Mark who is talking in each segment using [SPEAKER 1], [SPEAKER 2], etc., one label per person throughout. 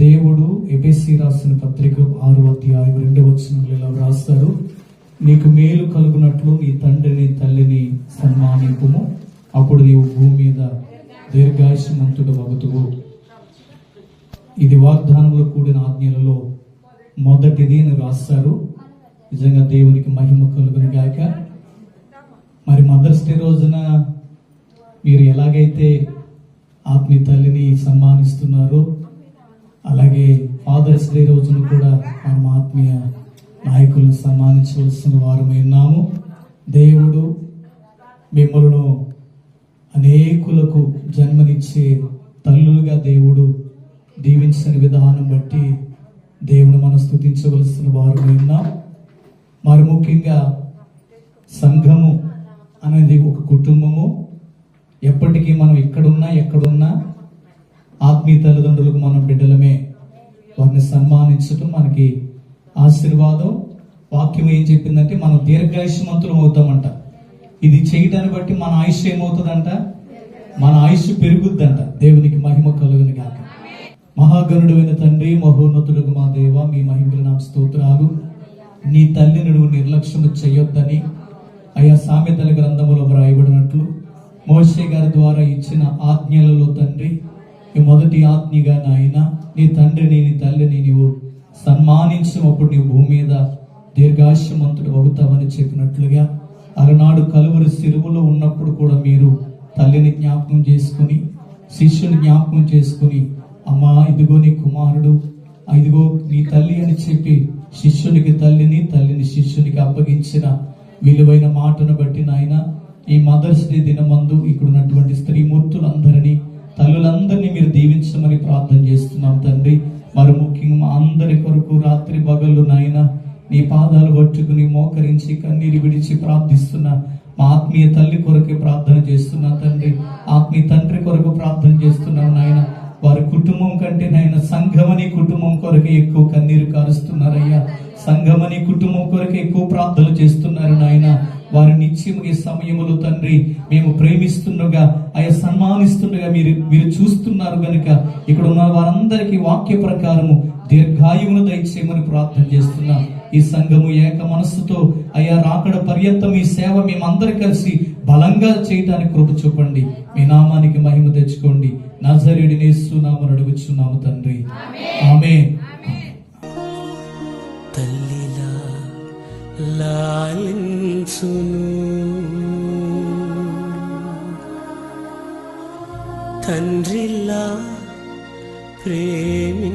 [SPEAKER 1] దేవుడు ఎబిసి రాసిన పత్రిక ఆరు అధ్యాయం రెండు వచనములు ఇలా వ్రాస్తారు. నీకు మేలు కలుగునట్లు నీ తండ్రిని తల్లిని సన్మానింపుము. అప్పుడు నీవు భూమి మీద దీర్ఘాయుష్మంతుడు వగుతువు ఇది వాగ్దానంలో కూడిన ఆజ్ఞలలో మొదటిది అని రాస్తారు నిజంగా దేవునికి మహిమ కలుగును గాక. మరి మదర్స్ డే రోజున మీరు ఎలాగైతే ఆత్మీయ తల్లిని సన్మానిస్తున్నారో అలాగే ఫాదర్స్ డే రోజున కూడా మనం ఆత్మీయ నాయకులను సన్మానించవలసిన వారమై ఉన్నాము. దేవుడు మిమ్మల్ని అనేకులకు జన్మనిచ్చే తల్లులుగా దేవుడు దీవించిన విధానం బట్టి దేవుని మనం స్థుతించవలసిన వారమై ఉన్నాం. మరి ముఖ్యంగా సంఘము అనేది ఒక కుటుంబము. ఎప్పటికీ మనం ఎక్కడున్నా ఎక్కడున్నా ఆత్మీయ తల్లిదండ్రులకు మనం బిడ్డలమే. వారిని సన్మానించటం మనకి ఆశీర్వాదం. వాక్యం ఏం చెప్పిందంటే మనం దీర్ఘాయుష్మంతులం అవుతామంట. ఇది చేయటాన్ని బట్టి మన ఆయుష్ ఏమవుతుందంట? మన ఆయుష్ పెరుగుద్దంట. దేవునికి మహిమ కలుగుని గాక. మహాగణుడైన తండ్రి మహోన్నతుడుగు మా దేవ మీ మహిమలు నా స్తోత్రాలు. నీ తల్లిని నువ్వు నిర్లక్ష్యం చేయొద్దని అయా సామెతల గ్రంథములో వ్రాయబడినట్లు. మోషే గారి ద్వారా ఇచ్చిన ఆజ్ఞలలో తండ్రి నీ మొదటి ఆజ్ఞగా నాయన నీ తండ్రిని నీ తల్లిని నీవు సన్మానించినప్పుడు నీ భూమి మీద దీర్ఘాశ్యమంతుడు అవుతావని చెప్పినట్లుగా అలనాడు కలువరి సిరువులో ఉన్నప్పుడు కూడా మీరు తల్లిని జ్ఞాపకం చేసుకుని శిష్యుని జ్ఞాపకం చేసుకుని అమ్మా ఇదిగో నీ కుమారుడు ఇదిగో నీ తల్లి అని చెప్పి శిష్యునికి తల్లిని తల్లిని శిష్యునికి అప్పగించిన విలువైన మాటను బట్టి నాయన ఈ మదర్స్ డే దినమందు ఇక్కడ ఉన్నటువంటి స్త్రీమూర్తులందరినీ తల్లులందరినీ మీరు దీవించమని ప్రార్థన చేస్తున్నాం తండ్రి. మరి ముఖ్యంగా మా అందరి కొరకు రాత్రి పగళ్ళు నాయన నీ పాదాలు పట్టుకుని మోకరించి కన్నీరు విడిచి ప్రార్థిస్తున్న మా ఆత్మీయ తల్లి కొరకే ప్రార్థన చేస్తున్నా తండ్రి. ఆత్మీయ తండ్రి కొరకు ప్రార్థన చేస్తున్నాను నాయన. వారి కుటుంబం కంటే నాయన సంఘమని కుటుంబం కొరకే ఎక్కువ కన్నీరు కారుస్తున్నారయ్యా. సంఘమని కుటుంబం కొరకే ఎక్కువ ప్రార్థనలు చేస్తున్నారు నాయన. వారి నిత్యం ఈ సమయములో తండ్రి మేము ప్రేమిస్తుండగా ఆయా సన్మానిస్తుండగా మీరు మీరు చూస్తున్నారు గనుక ఇక్కడ ఉన్న వారందరికీ వాక్య ప్రకారము దీర్ఘాయువును దయచేయమని ప్రార్థన చేస్తున్నా. ఈ సంఘము ఏక మనస్సుతో అయ్యా రాకడ పర్యంతం ఈ సేవ మేమందరం కలిసి బలంగా చేయటానికి కృప చూపండి. మీ నామానికి మహిమ తెచ్చుకోండి. నజరుడి నేస్తున్నామని అడుగుచున్నాము తండ్రి. ఆమె
[SPEAKER 2] తల్లిలా లాలించును తండ్రిలా ప్రేమించును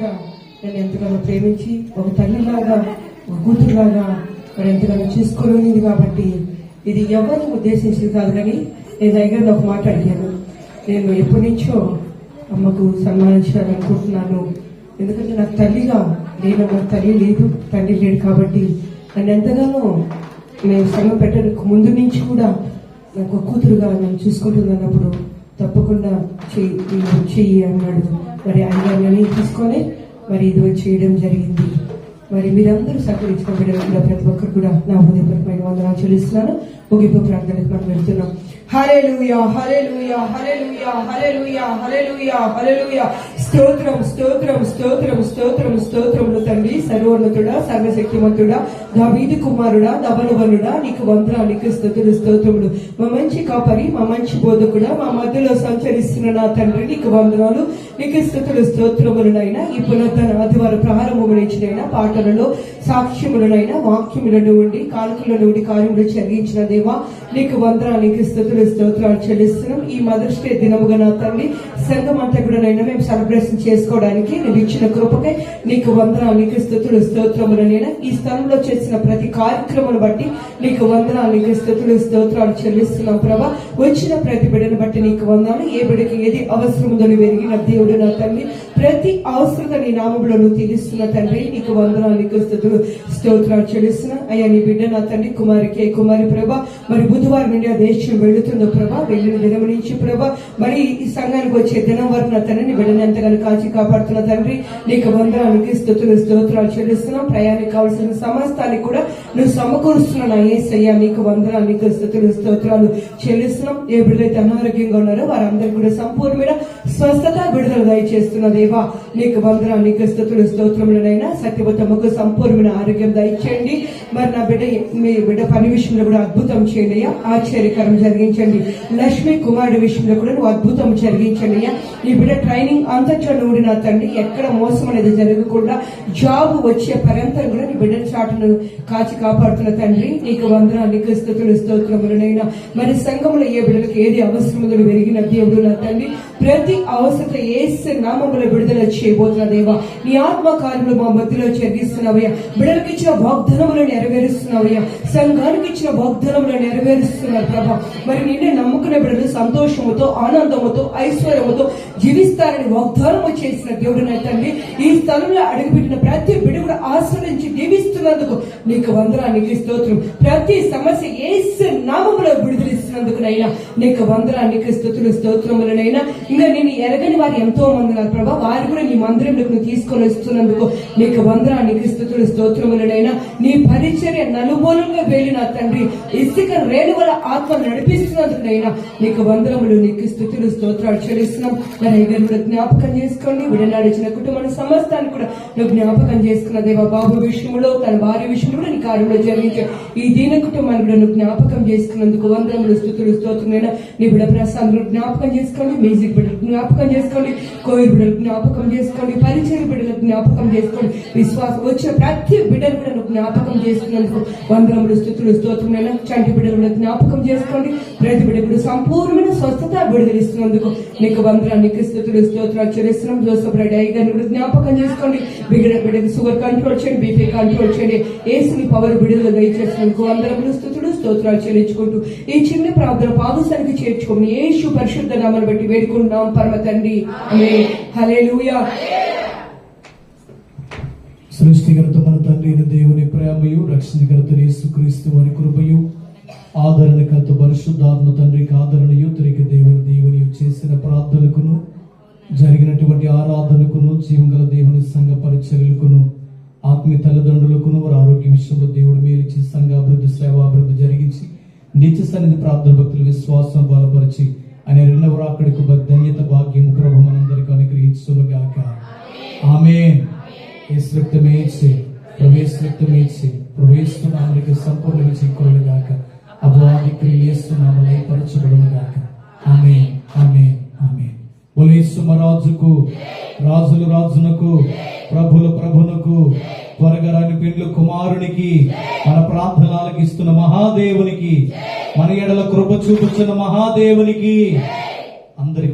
[SPEAKER 3] నన్ను ఎంతగానో ప్రేమించి ఒక తల్లిలాగా ఒక కూతురులాగా మరి ఎంతగానో చేసుకోలేనిది కాబట్టి ఇది ఎవరిని ఉద్దేశించింది కాదు కానీ నేను దగ్గర ఒక మాట అడిగాను. నేను ఎప్పటి నుంచో అమ్మకు సన్మానించాలనుకుంటున్నాను ఎందుకంటే నాకు తల్లిగా నేను నాకు తల్లి లేదు తండ్రి లేడు కాబట్టి నన్ను ఎంతగానో నేను సంఘం పెట్టడానికి ముందు నుంచి కూడా నాకు ఒక కూతురుగా నన్ను చూసుకుంటుంది అన్నప్పుడు తప్పకుండా చెయ్యి చెయ్యి అన్నాడు. మరి ఆయన నిర్ణయం తీసుకొని మరి ఇది చేయడం జరిగింది. మరి మీరందరూ సహకరించుకున్న ప్రతి ఒక్కరు కూడా నా హృదయపరమైన వందనాలు చెల్లిస్తున్నాను. ముగింపు ప్రార్థనకు మనం వెళ్తున్నాం. హల్లెలూయా హల్లెలూయా హల్లెలూయా హల్లెలూయా హల్లెలూయా హల్లెలూయా స్తోత్రం స్తోత్రం స్తోత్రం స్తోత్రం స్తోత్రములు తండ్రి సర్వోన్నతుడా సర్వశక్తిమంతుడా దావీదు కుమారుడా దవనువనుడా నీకు వందనాలు నీకు స్థుతులు స్తోత్రములు. మా మంచి కాపరి మా మంచి బోధకుడా మా మధ్యలో సంచరిస్తున్న నా తండ్రి నీకు వందనాలు నీకు స్థుతులు స్తోత్రములనైనా ఈ పునర్ధన ఆదివారం ప్రారంభమునిచ్చినైనా పాటలలో సాక్ష్యములనైనా వాక్యములను ఉండి కానుకలను ఉండి కార్యములు చెల్లించిన దేవా నీకు వందనాలు నీకు స్థుతులు స్తోత్రాలు చెల్లిస్తున్నాం. ఈ మదర్స్ డే దినముగా నా తల్లి సంఘం అంతా కూడా నేను మేము సెలబ్రేషన్ చేసుకోవడానికి నువ్వు ఇచ్చిన కృపకై నీకు వందనాలు నీకు స్థుతులు స్తోత్రములనైనా ఈ స్థలంలో చేసిన ప్రతి కార్యక్రమం బట్టి నీకు వందనాలు నీకు స్థుతులు స్తోత్రాలు చెల్లిస్తున్నాం ప్రభా. వచ్చిన ప్రతి బిడ్డను బట్టి నీకు వందనాలు. ఏ బిడ్డకి ఏది అవసరం ఉందో నువ్వు ఎరిగిన దేవుడు నా తల్లి ప్రతి అవసరత నీ నామంలో నువ్వు తీరుస్తున్న తండ్రి నీకు వందనాలు నీకు స్థుతులు స్తోత్రాలు చెల్లిస్తున్న. అయ్యా నీ బిడ్డ నా తండ్రి కుమారికి కుమారి ప్రభా. మరి బుధవారం నుండి ఆ దేశం వెళుతుందో ప్రభా వెళ్ళిన దినం నుంచి ప్రభా. మరి ఈ సంఘానికి వచ్చే దినం వరకు నా తండ్రి నీ బిడ్డని ఎంతగానో కాచి కాపాడుతున్న తండ్రి నీకు వందనానికి స్థుతులు స్తోత్రాలు చెల్లిస్తున్నాం. ప్రయాణికి కావాల్సిన సమస్తాన్ని కూడా నువ్వు సమకూరుస్తున్నా నా ఏసయ్యా. నీకు వందనాలు నీకు స్థుతులు స్తోత్రాలు చెల్లిస్తున్నాం. ఏ బిడ్డలైతే అనారోగ్యంగా ఉన్నారో వారందరూ కూడా సంపూర్ణమైన స్వస్థత విడుదల దయచేస్తున్నది దేవా నీకు వందన నీకు స్థుతులు స్తోత్రములనైనా సత్యవతమ్మకు సంపూర్ణమైన ఆరోగ్యం దయచేయండి. మరి నా బిడ్డ మీ బిడ్డ పని విషయంలో కూడా అద్భుతం చేయండి అయ్యా. ఆశ్చర్యకరం జరిగించండి. లక్ష్మి కుమారుడి విషయంలో కూడా నువ్వు అద్భుతం జరిగించండి అయ్యా. ఈ బిడ్డ ట్రైనింగ్ అంతట్లో నువ్వు నా తండ్రి ఎక్కడ మోసం అనేది జరగకుండా జాబ్ వచ్చే పర్యంతం కూడా నీ బిడ్డ చాటును కాచి కాపాడుతున్న తండ్రి నీకు వందన నీకు స్థుతులు స్తోత్రములనైనా మరి సంఘంలో ఏ బిడ్డలకు ఏది అవసరములు పెరిగిన దేవుడు నా తండ్రి. ప్రతి అవసరం ఏసే నామములు విడుదల చేయబోతున్న దేవా నీ ఆత్మ కార్యములు మా మధ్యలో చెల్లిస్తున్నావయ్యా బిడ్డలకు ఇచ్చిన వాగ్దానములు నెరవేరుస్తున్నావయ్యా. సంఘానికి ఇచ్చిన వాగ్దానములు నెరవేరుస్తున్నారు ప్రభా. మరి నిన్నే నమ్ముకునే బిడ్డలు సంతోషముతో ఆనందముతో ఐశ్వర్యముతో జీవిస్తారని వాగ్దానము చేసిన దేవుడు తండ్రి ఈ స్థలంలో అడుగుపెట్టిన ప్రతి బిడ్డ కూడా ఆశ్రయించి దీవిస్తున్నందుకు నీకు వందనానికి స్తోత్రం. ప్రతి సమస్య ఏసు నామములో విడుదలిస్తున్నందుకునైనా నీకు వందనానికి స్థుతులు స్తోత్రములనైనా ఇంకా నేను ఎరగని వారు ఎంతో మంది ఉన్నారు ప్రభా. వారు కూడా నీ మందిరంలోకి తీసుకొని వస్తున్నందుకు నీకు వందనానికి స్థుతులు స్తోత్రములనైనా నీ పరిచర్య నలుమూలంగా వెళ్ళిన తండ్రి. ఇసుక రేణువల ఆత్మ నడిపిస్తున్నందుకైనా నీకు వందనములు నీకు స్థుతులు స్తోత్రాలు చెల్లిస్తున్నాం. మరి ఇద్దరు కూడా జ్ఞాపకం చేసుకోండి. విడనాడిచిన కుటుంబం సమస్తాన్ని కూడా నువ్వు జ్ఞాపకం చేసుకున్న దేవ బాబు విషయంలో తన భార్య విషయంలో కూడా నీ కార్యంలో జరిగించే ఈ దీన కుటుంబాన్ని కూడా నువ్వు జ్ఞాపకం చేసుకున్నందుకు వందనములు స్థుతులు స్తోత్రమైన నీ బిడ ప్రసాద్ జ్ఞాపకం చేసుకోండి. మ్యూజిక్ బిడ్డలు జ్ఞాపకం చేసుకోండి. కోయిర్ బిడ్డలు జ్ఞాపకం జ్ఞాపకం చేసుకోండి. పరిచయ బిడ్డలకు జ్ఞాపకం చేసుకోండి. విశ్వాసం వచ్చే ప్రతి బిడ్డను కూడా జ్ఞాపకం చేసుకున్నందుకు వందనములు స్థుతులు స్తోత్రమైన చంటి బిడ్డలు కూడా జ్ఞాపకం చేసుకోండి. ప్రతి బిడ్డ కూడా సంపూర్ణమైన స్వస్థత విడుదలిస్తున్నందుకు నీకు వందనాలు స్థుతులు స్తోత్రాలు చేస్తున్నాం జోసఫ్ రెడ్డి అయ్య గారిని కూడా జ్ఞాపకం చేసుకోండి. బిడ్డ బిడ్డకి షుగర్ కంట్రోల్ చేయండి బీపీ కంట్రోల్ చేయండి. ఏసుని పవర్ విడుదల దయచేసినందుకు వందనములు స్థుతులు స్తోత్రాలు చెల్లించుకుంటూ ఈ చిన్న ప్రార్థన పాదసరికి చేర్చుకుని యేసు పరిశుద్ధ నామను బట్టి వేడుకుంటున్నాం. పరమ తండ్రి. హల్లెలూయా.
[SPEAKER 1] సృష్టికర్త మన తండ్రి దేవుని ప్రేమయు రక్షణకర్త యేసుక్రీస్తు వారి కృపయు ఆదరణకర్త పరిశుద్ధాత్మ తండ్రికి ఆదరణయు తిరిగి దేవుని దేవుని చేసిన ప్రార్థనకును జరిగినటువంటి ఆరాధనకును జీవంగల దేవుని సంఘ పరిచర్యలకును ఆత్మీయ తల్లిదండ్రులకును వారి ఆరోగ్య విషయంలో దేవుడు మేలిచి సంఘ అభివృద్ధి సేవాభివృద్ధి జరిగించి నిత్య సన్నిధి ప్రార్థన భక్తుల విశ్వాసం బలపరిచి ఆయన రెండవ రాకడికి ధన్యత భాగ్యము ప్రభు మనందరికి అనుగ్రహించుగాక ఆమె యేసు రక్తమే ప్రవేశ రక్తమే ఇచ్చి ప్రవేశనామనికి సంపూర్ణ విజయం గాక. అపవాది క్రియలేస్తున్నాము ఆమె ఆమె ఆమె రాజుకు మరాజుకు రాజులు రాజునకు ప్రభుల ప్రభునకు త్వరగా రాని పెండ్లు కుమారునికి మన ప్రార్థనలకు ఇస్తున్న మహాదేవునికి మన ఎడల కృప చూపుతున్న మహాదేవునికి అందరి